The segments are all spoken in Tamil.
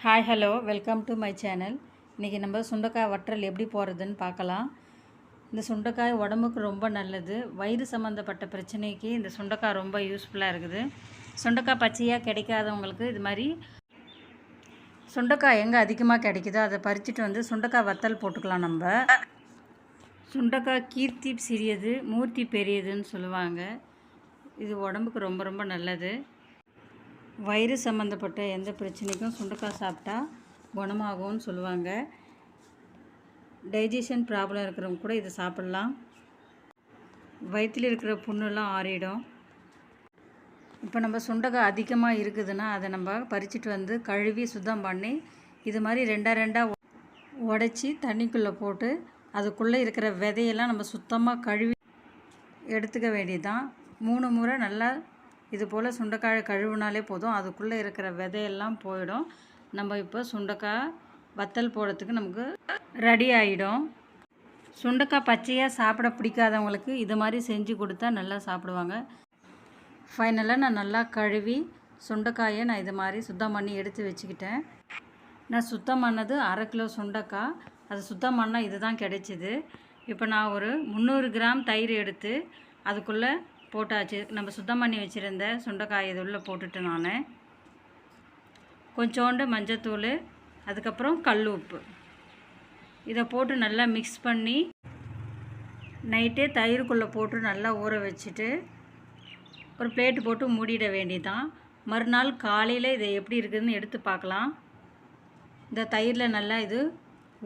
Hi hello welcome to my channel இன்றைக்கி நம்ம சுண்டைக்காய் வற்றல் எப்படி போகிறதுன்னு பார்க்கலாம். இந்த சுண்டைக்காய் உடம்புக்கு ரொம்ப நல்லது. வயிறு சம்மந்தப்பட்ட பிரச்சனைக்கு இந்த சுண்டைக்காய் ரொம்ப யூஸ்ஃபுல்லாக இருக்குது. சுண்டைக்காய் பச்சையாக கிடைக்காதவங்களுக்கு இது மாதிரி சுண்டைக்காய் எங்கே அதிகமாக கிடைக்குதோ அதை பறிச்சுட்டு வந்து சுண்டைக்காய் வத்தல் போட்டுக்கலாம் நம்ம. சுண்டைக்காய் கீர்த்தி சிறியது மூர்த்தி பெரியதுன்னு சொல்லுவாங்க. இது உடம்புக்கு ரொம்ப ரொம்ப நல்லது. வயிறு சம்மந்தப்பட்ட எந்த பிரச்சனைக்கும் சுண்டக்காய் சாப்பிட்டா குணமாகும்னு சொல்லுவாங்க. டைஜஷன் ப்ராப்ளம் இருக்கிறவங்க கூட இதை சாப்பிட்லாம். வயிற்றில் இருக்கிற புண்ணெல்லாம் ஆறிடும். இப்போ நம்ம சுண்டக்காய் அதிகமாக இருக்குதுன்னா அதை நம்ம பறிச்சுட்டு வந்து கழுவி சுத்தம் பண்ணி இது மாதிரி ரெண்டாக ரெண்டாக உடச்சி தண்ணிக்குள்ளே போட்டு அதுக்குள்ளே இருக்கிற விதையெல்லாம் நம்ம சுத்தமாக கழுவி எடுத்துக்க வேண்டியதுதான். மூணு முறை நல்லா இது போல் சுண்டைக்காய் கழுவுனாலே போதும். அதுக்குள்ளே இருக்கிற விதையெல்லாம் போயிடும். நம்ம இப்போ சுண்டைக்காய் வத்தல் போடுறதுக்கு நமக்கு ரெடி ஆகிடும் சுண்டைக்காய் பச்சையாக சாப்பிட பிடிக்காதவங்களுக்கு இது மாதிரி செஞ்சு கொடுத்தா நல்லா சாப்பிடுவாங்க. ஃபைனலாக நான் நல்லா கழுவி சுண்டைக்காயை நான் இது மாதிரி சுத்தம் பண்ணி எடுத்து வச்சுக்கிட்டேன். நான் சுத்தம் பண்ணது அரை கிலோ சுண்டைக்காய். அது சுத்தம் பண்ணால் இது தான் கிடைச்சிது. இப்போ நான் ஒரு முந்நூறு கிராம் தயிர் எடுத்து அதுக்குள்ளே போட்டாச்சு. நம்ம சுத்தம் பண்ணி வச்சுருந்த சுண்டைக்காய் இது உள்ளே போட்டுட்டு நான். கொஞ்சோண்டு மஞ்சத்தூள் அதுக்கப்புறம் கல் உப்பு. இதை போட்டு நல்லா மிக்ஸ் பண்ணி நைட்டே தயிருக்குள்ளே போட்டு நல்லா ஊற வச்சுட்டு ஒரு பிளேட்டு போட்டு மூடிட வேண்டிதான். மறுநாள் காலையில் இதை எப்படி இருக்குதுன்னு எடுத்து பார்க்கலாம். இந்த தயிரில் நல்லா இது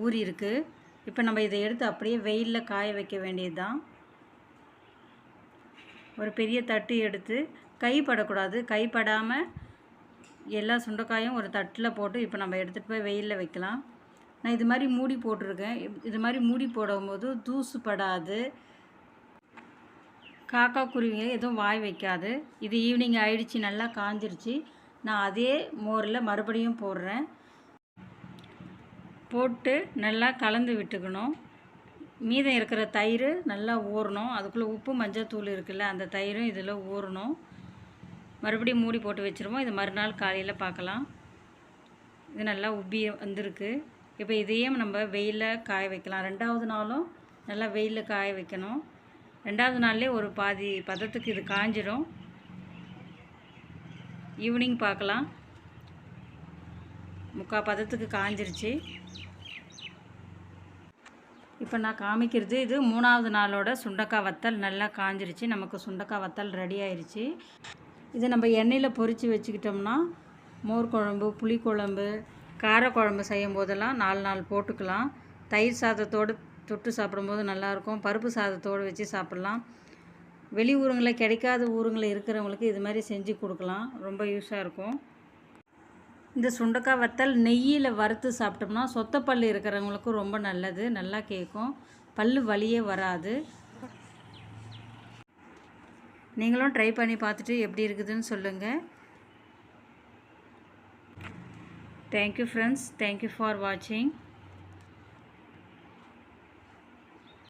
ஊறி இருக்குது இப்போ நம்ம இதை எடுத்து அப்படியே வெயிலில் காய வைக்க வேண்டியது தான் ஒரு பெரிய தட்டு எடுத்து கைப்படக்கூடாது கைப்படாமல் எல்லா சுண்டைக்காயும் ஒரு தட்டில் போட்டு இப்போ நம்ம எடுத்துகிட்டு போய் வெயிலில் வைக்கலாம். நான் இது மாதிரி மூடி போட்டிருக்கேன். இது மாதிரி மூடி போடும்போது தூசு படாது. காக்கா குருவிங்க எதுவும் வாய் வைக்காது. இது ஈவினிங் ஆயிடுச்சு நல்லா காஞ்சிருச்சு. நான் அதே மோரில் மறுபடியும் போடுறேன். போட்டு நல்லா கலந்து விட்டுக்கணும். மீதம் இருக்கிற தயிர் நல்லா ஊறணும். அதுக்குள்ளே உப்பு மஞ்சள் தூள் இருக்குல்ல அந்த தயிரும் இதில் ஊறணும். மறுபடியும் மூடி போட்டு வச்சுருவோம். இது மறுநாள் காலையில் பார்க்கலாம் இது நல்லா உப்பி வந்திருக்கு. இப்போ இதையும் நம்ம வெயிலில் காய வைக்கலாம். ரெண்டாவது நாளும் நல்லா வெயிலில் காய வைக்கணும். ரெண்டாவது நாள்லேயே ஒரு பாதி பதத்துக்கு இது காஞ்சிடும் ஈவினிங் பார்க்கலாம் முக்கால் பதத்துக்கு காஞ்சிருச்சு. இப்போ நான் காமிக்கிறது இது மூணாவது நாளோட சுண்டக்காய் வத்தல் நல்லா காஞ்சிருச்சு. நமக்கு சுண்டக்காய் வத்தல் ரெடி ஆயிடுச்சு இதை நம்ம எண்ணெயில் பொறிச்சு வச்சுக்கிட்டோம்னா மோர் குழம்பு புளிக்குழம்பு காரக்குழம்பு செய்யும் போதெல்லாம் நாலு நாள் போட்டுக்கலாம். தயிர் சாதத்தோடு தொட்டு சாப்பிடும்போது நல்லாயிருக்கும். பருப்பு சாதத்தோடு வச்சு சாப்பிட்லாம். வெளி ஊருங்களில் கிடைக்காத ஊருங்களில் இருக்கிறவங்களுக்கு இது மாதிரி செஞ்சு கொடுக்கலாம். ரொம்ப யூஸாக இருக்கும். இந்த சுண்டக்காய் வத்தல் நெய்யில் வறுத்து சாப்பிட்டோம்னா சொத்தப்பல் இருக்கிறவங்களுக்கும் ரொம்ப நல்லது. நல்லா கேட்கும் பல் வலியே வராது. நீங்களும் ட்ரை பண்ணி பார்த்துட்டு எப்படி இருக்குதுன்னு சொல்லுங்கள் தேங்க்யூ ஃப்ரெண்ட்ஸ் தேங்க்யூ ஃபார் வாட்சிங்